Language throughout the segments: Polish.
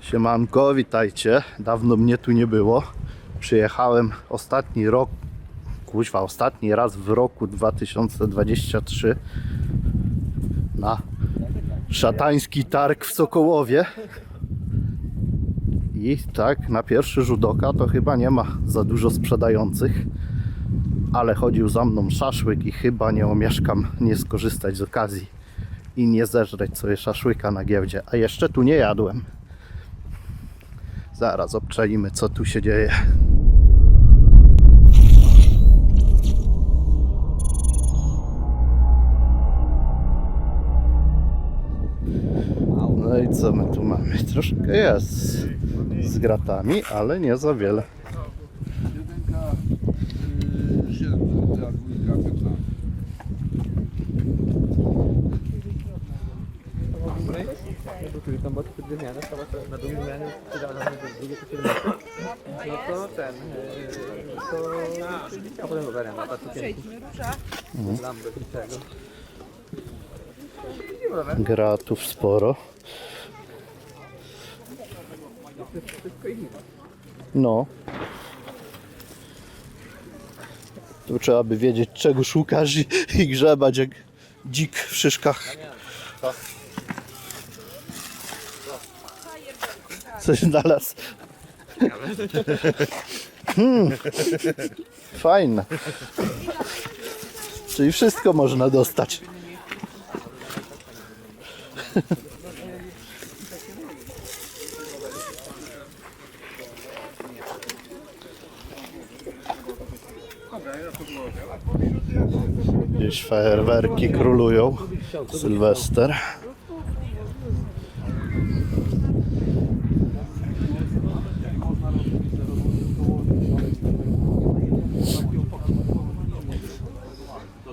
Siemanko, witajcie. Dawno mnie tu nie było. Przyjechałem ostatni rok, kuźwa, ostatni raz w roku 2023 na szatański targ w Sokołowie. I tak, na pierwszy rzut oka to chyba nie ma za dużo sprzedających, ale chodził za mną szaszłyk i chyba nie omieszkam nie skorzystać z okazji i nie zeżreć sobie szaszłyka na giełdzie. A jeszcze tu nie jadłem. Zaraz obczajmy, co tu się dzieje. No i co my tu mamy? Troszkę jest z gratami, ale nie za wiele. Jedynka, yy, Czyli tam te dwie zmiany, to na drugiej zmianie sprzedano na drugie to 17. No to ten, yy, to a potem go wariant, a to Przejdźmy, rusza. lambę i tego. Gratów sporo. No. Tu trzeba by wiedzieć czego szukasz i, i grzebać jak dzik w szyszkach. Coś znalazł. Hmm. Fajne. Czyli wszystko można dostać. Gdzieś fajerwerki królują. Sylwester.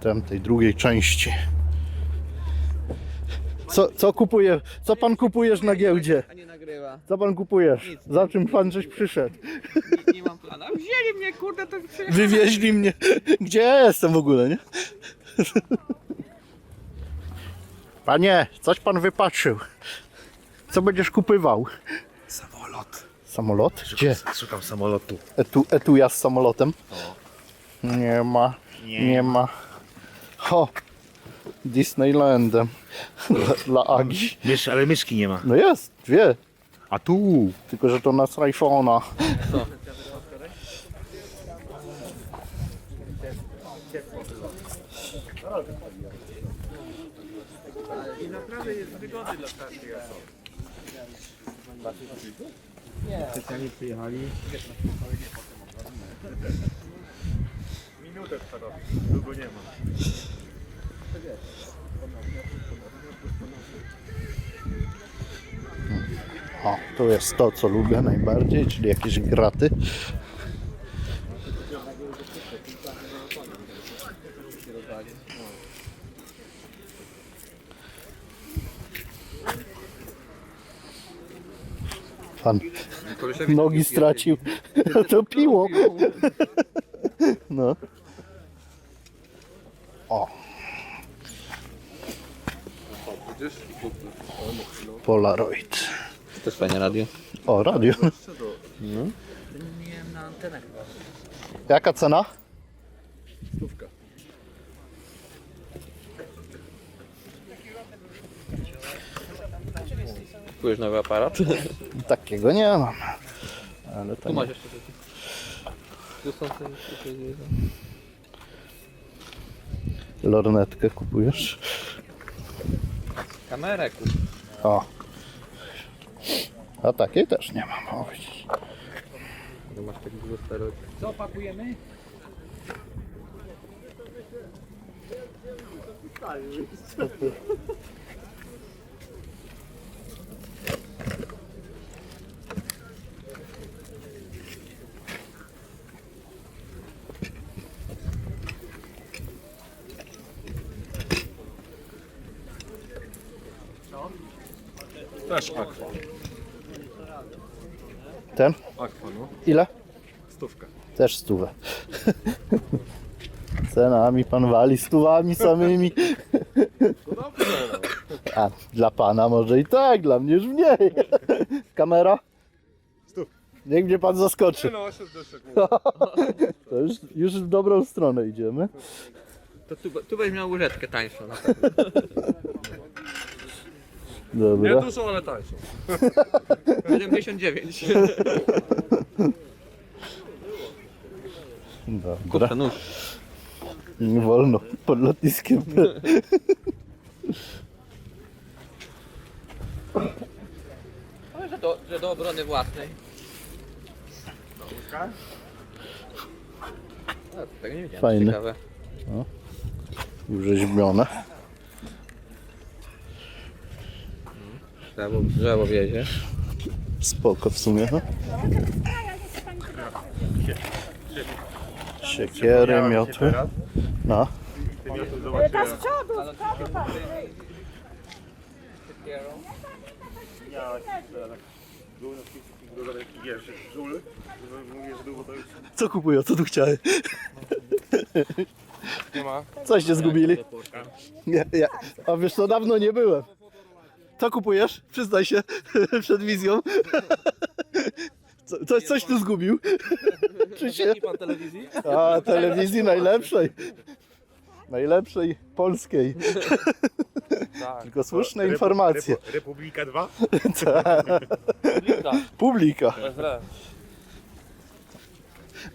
W tem, tej drugiej części. Co, co kupuje, co pan kupujesz na giełdzie? A nie nagrywa. Co pan kupujesz? Za czym pan żeś przyszedł? Nie, nie mam plana. Wzięli mnie, kurde, to przyjechałem. Wywieźli mnie. Gdzie ja jestem w ogóle, nie? Panie, coś pan wypatrzył. Co będziesz kupywał? Samolot. Samolot? Gdzie? Szukam samolotu. Etu, etuja z samolotem? Nie ma. Nie, ma. Ho! Disneylandem. Dla, dla Agi. Mysz, ale myszki nie ma. No jest, dwie. A tu. Tylko, że to na z iPhone'a. Specjalnie przyjechali. O, tu jest to, co lubię najbardziej, czyli jakieś graty. Pan nogi stracił. To piło. No. O. Polaroid. To jest fajne radio. O, radio. Nie na antenę chyba. Jaka cena? Kupujesz nowy aparat? Takiego nie mam. Ale to Tu nie. masz jeszcze takie. Tu są te... te- te- Lornetkę kupujesz? Kamerę kup. O. A takiej też nie mam. O, widzisz. Tu masz taki dużo stereo. Co pakujemy? Akwa. Ten? Akwa, no. Ile? Stówka. Też stówę. Cenami pan wali stówami samymi. A dla pana może i tak, dla mnie już mniej. Kamera? Stów. Niech mnie pan zaskoczy. No, To już, już w dobrą stronę idziemy. To tu, tu będziesz miał łyżeczkę tańszą na pewno. Nie Dobra. dużo, ale tańszą. 79. Dobra. Kurczę, nóż. Nie wolno. Pod lotniskiem. Ale że do, że do obrony własnej. A, tego nie wiedziałem. Fajny. Ciekawe. Urzeźbione. Drzewo, drzewo wiezie. Spoko w sumie. No. Siekiery, miotły. No. Ta z przodu, z przodu pan. Co kupują? Co tu? Nie ma. Coś się zgubili? Nie, nie. A wiesz co, dawno nie byłem. Co kupujesz? Przyznaj się przed wizją. Co, coś, coś tu zgubił. Czy się... pan telewizji? A, telewizji najlepszej. Najlepszej polskiej. Tak. Tylko słuszne informacje. Republika 2? Publika.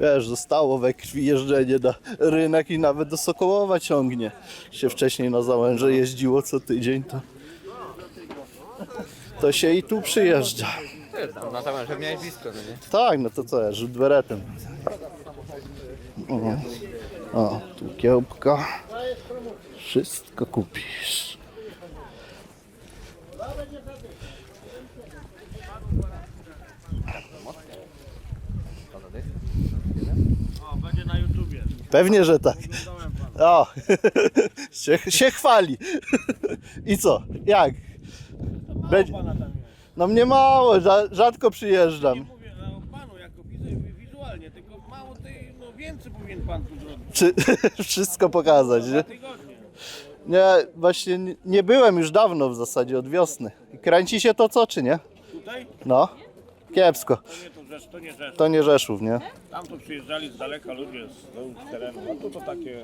Wiesz, zostało we krwi jeżdżenie na rynek i nawet do Sokołowa ciągnie. Się wcześniej na Załęże jeździło co tydzień, to, to się i tu przyjeżdża. To na tam, że miałeś blisko, no nie? Tak, no to co ja, rzut beretem. O, o, tu kiełbka. Wszystko kupisz. Pewnie, że tak. O, się, się chwali. I co? Jak? Będzie... No mnie mało, rza- rzadko przyjeżdżam. mówię no, panu jako widzę wizualnie, tylko mało tej, no więcej powinien pan tu zrobić. Czy, wszystko pokazać, nie? Tygodnie. Nie, właśnie nie- nie byłem już dawno w zasadzie, od wiosny. Kręci się to co, czy nie? Tutaj? No, kiepsko. To nie to rzecz, to nie rzecz. To nie Rzeszów, nie? Tam to przyjeżdżali z daleka ludzie z terenu, a tu to takie...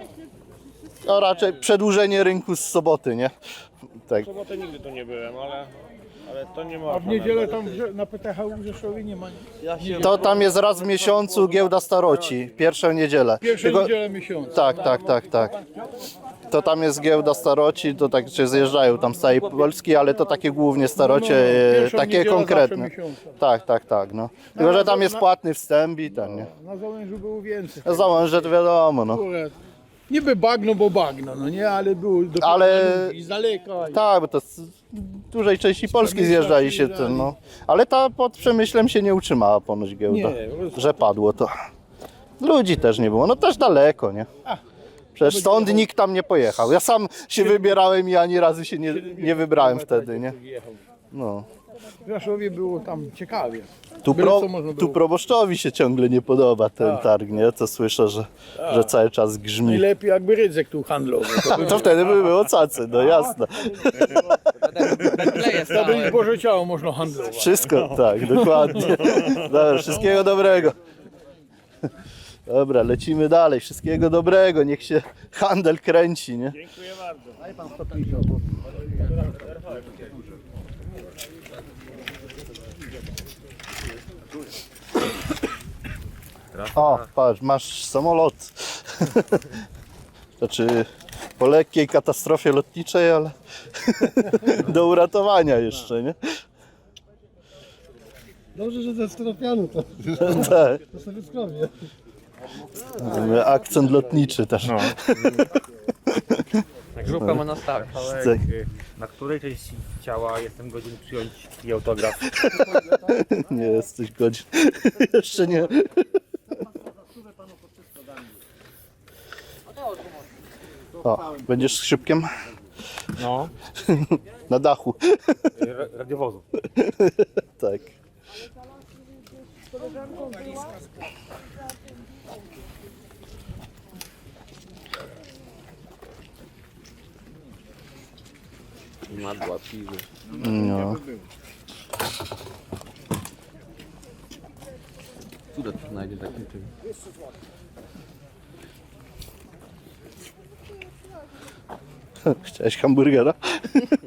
To raczej przedłużenie rynku z soboty, nie? Tak. W sobotę nigdy to nie byłem, ale... Ale to nie ma. A w niedzielę tam w Rze- na PTH w Rzeszowie nie ma nic. To tam jest raz w miesiącu giełda staroci, pierwszą niedzielę. Pierwszą Tylko- niedzielę miesiąca. Tak, tak, tak, tak. To tam jest giełda staroci, to tak się zjeżdżają tam z całej Polski, ale to takie głównie starocie, e, Pierwszą takie niedzielę konkretne. zawsze miesiąca. Tak, tak, tak, no. Tylko, że tam jest płatny wstęp i ten, nie. Na Załężu było więcej. Załąże to wiadomo, no. Akurat. Niby bagno, bo bagno, no nie, ale było do Ale- ludzi z daleka. i- Tak, bo to z dużej części Polski zjeżdżali się ten, no. Ale ta pod Przemyślem się nie utrzymała ponoć giełda, Nie, po prostu- że padło to. Ludzi też nie było, no też daleko, nie? Przecież stąd nikt tam nie pojechał. Ja sam się wybierałem i ani razu się nie, nie wybrałem wtedy, nie? No. W Rzeszowie było tam ciekawie. Tu, Byle pro, co można było. tu proboszczowi się ciągle nie podoba ten targ, nie? To słyszę, że, że cały czas grzmi. Najlepiej jakby rydzek tu handlowy. To by, To wtedy by było cacy, no jasne. Kleje to by stałe. Boże Ciało można handlować. Wszystko, tak, dokładnie. Dobra, wszystkiego dobrego. Dobra, lecimy dalej. Wszystkiego dobrego. Niech się handel kręci, nie? Dziękuję bardzo. O, patrz, masz samolot. Znaczy, po lekkiej katastrofie lotniczej, ale do uratowania jeszcze, nie? Dobrze, że ze stropianu to, Tak. to sobie skrobię. Akcent lotniczy też. Grupę ma na stałe. Tak. Na której części ciała jestem godzin przyjąć i autograf? Nie jesteś godzin. Jeszcze nie. O, będziesz szybkiem? No, Na dachu. ra- radiowozu. Tak. Madła, piwy. No. Cuda tu znajdzie takim czymś. Aşkım burgera.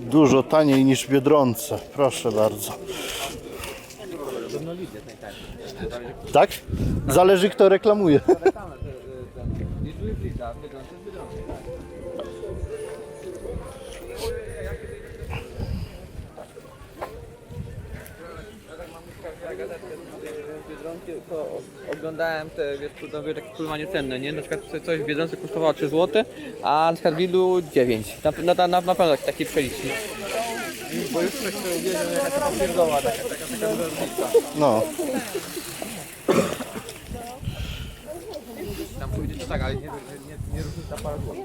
Dużo taniej niż Biedronce. Proszę bardzo. Tak? Zależy kto reklamuje. To oglądałem te, wiesz, były takie pływanie cenne, nie? Na przykład coś w Biedronce kosztowało 3 zł, a w Herwilu 9. Na, na, na, na pewno taki przelicznik. Bo już ktoś wie, że jakaś taka pierdoła, taka, taka, taka duża różnica. No. Tam pójdzie to tak, ale nie, nie, nie, nie różnica parę złotych.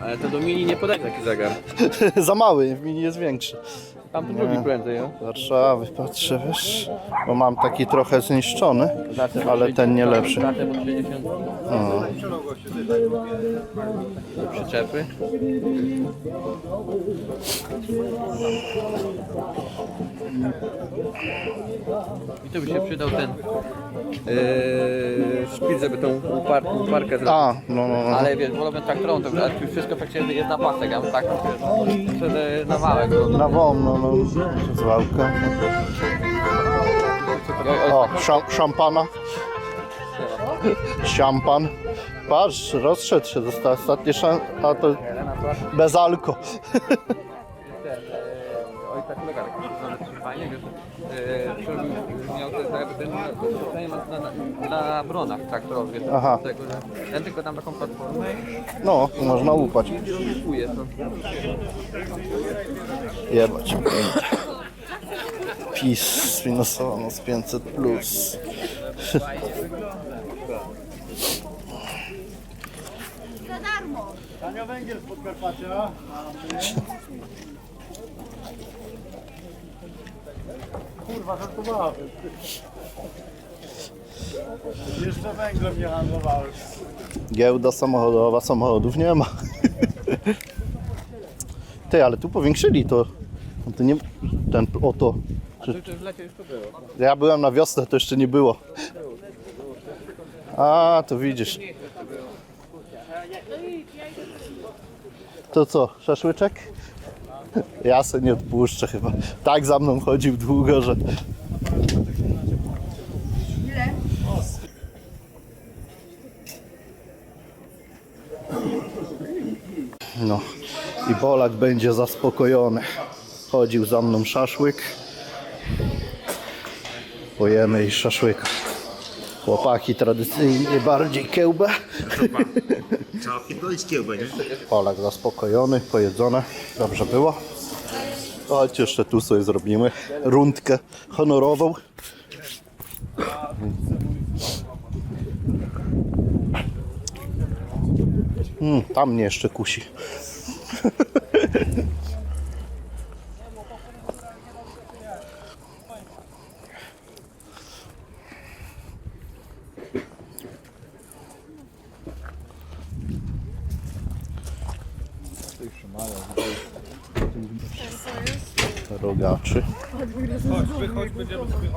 Ale to do mini nie podaj taki zegar. Za mały, w mini jest większy. Tam to drugi prędzej, no. Warszawy, patrzę, wiesz, bo mam taki trochę zniszczony, ale ten nie lepszy. Zatem od 60 O, przyczepy. I tu by się przydał ten yy, szpil, żeby tą upar, uparkę zrobić. A, no, no, no. Ale wiesz, wolałbym traktorą, to ale tu wszystko praktycznie jest na pasek, bym tak wiesz, wtedy na wałek. No. Na wom, no, zwałka. O, szam, szampana. Szampan. Patrz, rozszedł się, został ostatni szam, a to bez alko. Ten, e, oj, tak kolega taki fajnie, wiesz, e, przerobił, te, ten, ten, na, na, na bronach traktorowych, wiesz, Aha. tego, że ten tylko tam taką platformę No, można łupać. i to. Jebać. PiS sfinansowano z 500 plus. Za darmo. Kurwa, żartowałem. Jeszcze węglem nie handlowałem. Giełda samochodowa, samochodów nie ma. Ty, ale tu powiększyli to. To nie ten oto. To, to w lecie już to było. Ja byłem na wiosnę, to jeszcze nie było. A, to widzisz. To co, szaszłyczek? Ja se nie odpuszczę chyba. Tak za mną chodził długo, że... No i Polak będzie zaspokojony. Chodził za mną szaszłyk. Pojemy i szaszłyka. Chłopaki tradycyjnie bardziej kiełbę. Trzeba pierdolić kiełbę, nie? Polak zaspokojony, pojedzone. Dobrze było. Chodź, jeszcze tu sobie zrobimy rundkę honorową. Mm, tam mnie jeszcze kusi. Rogaczy. Chodź, wychodź, będziemy sobie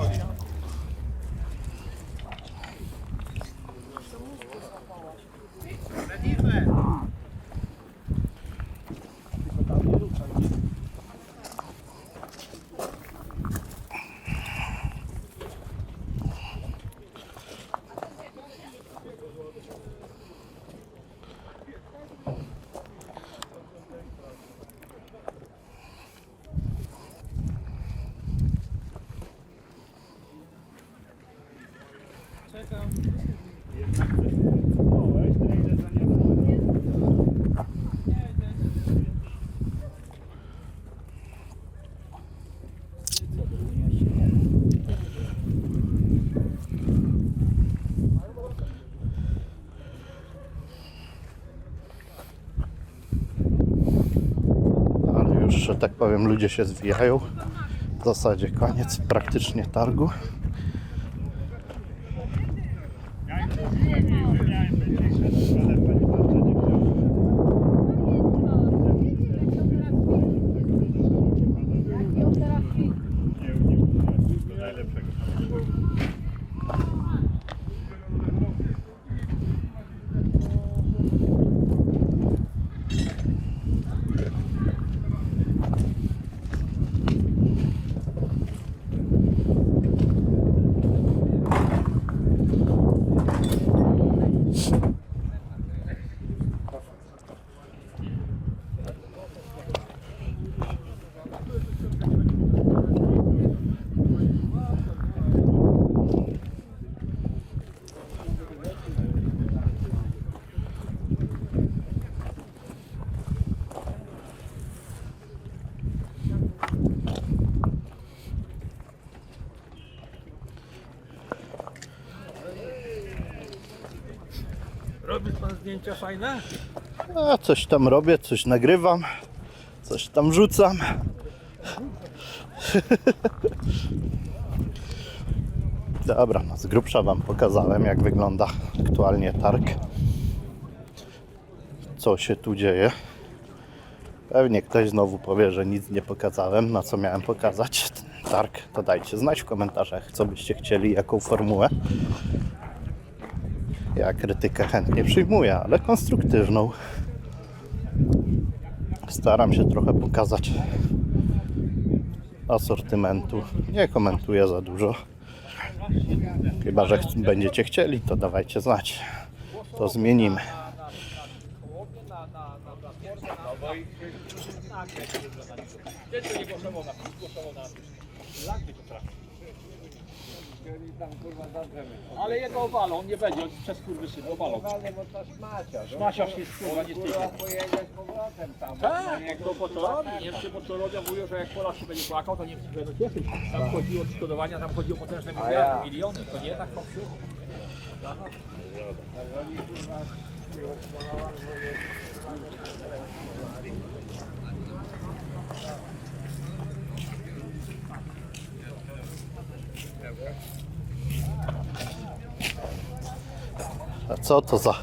Ale już, że tak powiem, ludzie się zwijają. W zasadzie koniec praktycznie targu. Robisz pan zdjęcia fajne? A coś tam robię, coś nagrywam, coś tam wrzucam. Dobra, no z grubsza Wam pokazałem, jak wygląda aktualnie targ. Co się tu dzieje. Pewnie ktoś znowu powie, że nic nie pokazałem, na co miałem pokazać targ. To dajcie znać w komentarzach, co byście chcieli, jaką formułę. Ja krytykę chętnie przyjmuję, ale konstruktywną. Staram się trochę pokazać asortymentu. Nie komentuję za dużo. Chyba, że będziecie chcieli, to dawajcie znać. To zmienimy. Ale jego obalą, on nie będzie, on przez kurwy syn obalą. Szmaciarz jest kurwa nie tyczy. Tak, to po co robi? Niemcy po co robią, mówią, że jak Polak się będzie płakał, to Niemcy będą cieszyć. Tam chodzi o odszkodowania, tam chodzi o potężne miliardy, miliony, to nie tak popsiu. A co to za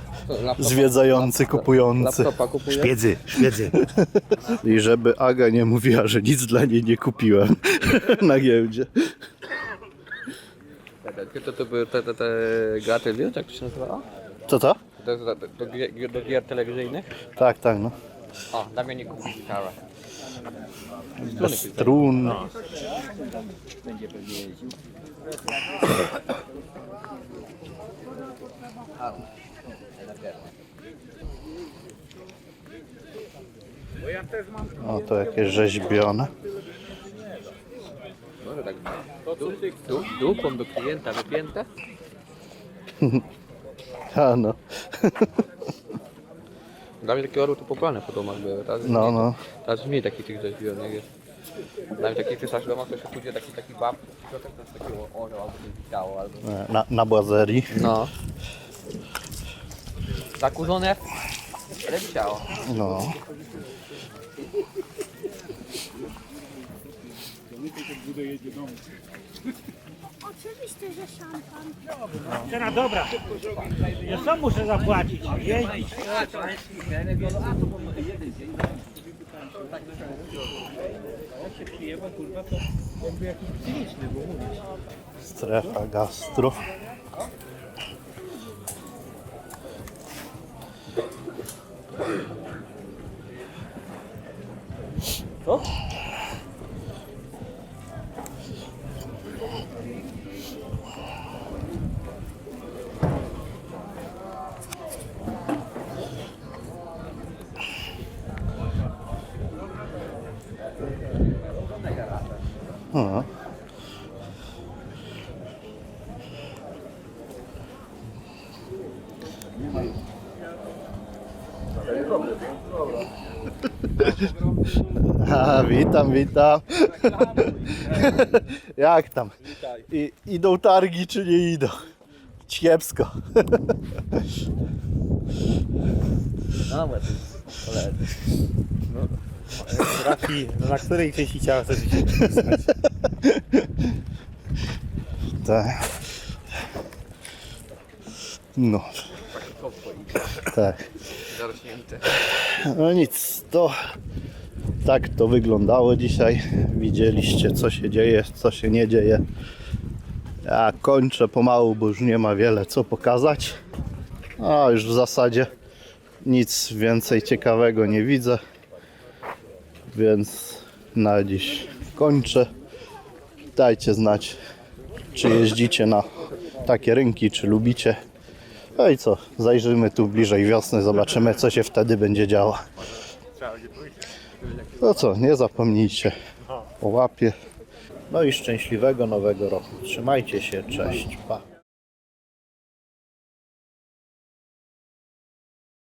zwiedzający, kupujący? Laptopa kupuję. Szwiedzy, szwiedzy. I żeby Aga nie mówiła, że nic dla niej nie kupiłem na giełdzie. To, to były te, te, te telewizyjne, jak to się nazywa? Co to? Do, do, do, do, gier- do gier telewizyjnych? Tak, tak, no. O, Damianik kupił gitarę. Bez strun. O, to jakieś rzeźbione. Może tak. Dupą do klienta wypięte? A no, Dla mnie takie orły to pobrane po domach były. Teraz, no, no. teraz mniej takich tych rzeźbionych jest. Nawet taki czytasz doma, to się pójdzie taki, taki bab, to też to takiego orzeł albo coś wisiało, albo... Na, na błazerii. No. Zakurzone, ale wisiało. No. Oczywiście, że szampan. Cena dobra. Ja sam muszę zapłacić. Jeździć. Jak się A, witam, witam. Jak tam? I, idą targi czy nie idą? Kiepsko. No Trafi, na której części ciała chcesz się Tak. No. Tak. Zarośnięty. No nic, to tak to wyglądało dzisiaj. Widzieliście co się dzieje, co się nie dzieje. Ja kończę pomału, bo już nie ma wiele co pokazać. A już w zasadzie nic więcej ciekawego nie widzę. Więc na dziś kończę. Dajcie znać, czy jeździcie na takie rynki, czy lubicie. No i co, zajrzymy tu bliżej wiosny, zobaczymy co się wtedy będzie działo. No co, nie zapomnijcie o łapie. No i szczęśliwego nowego roku. Trzymajcie się, cześć, pa.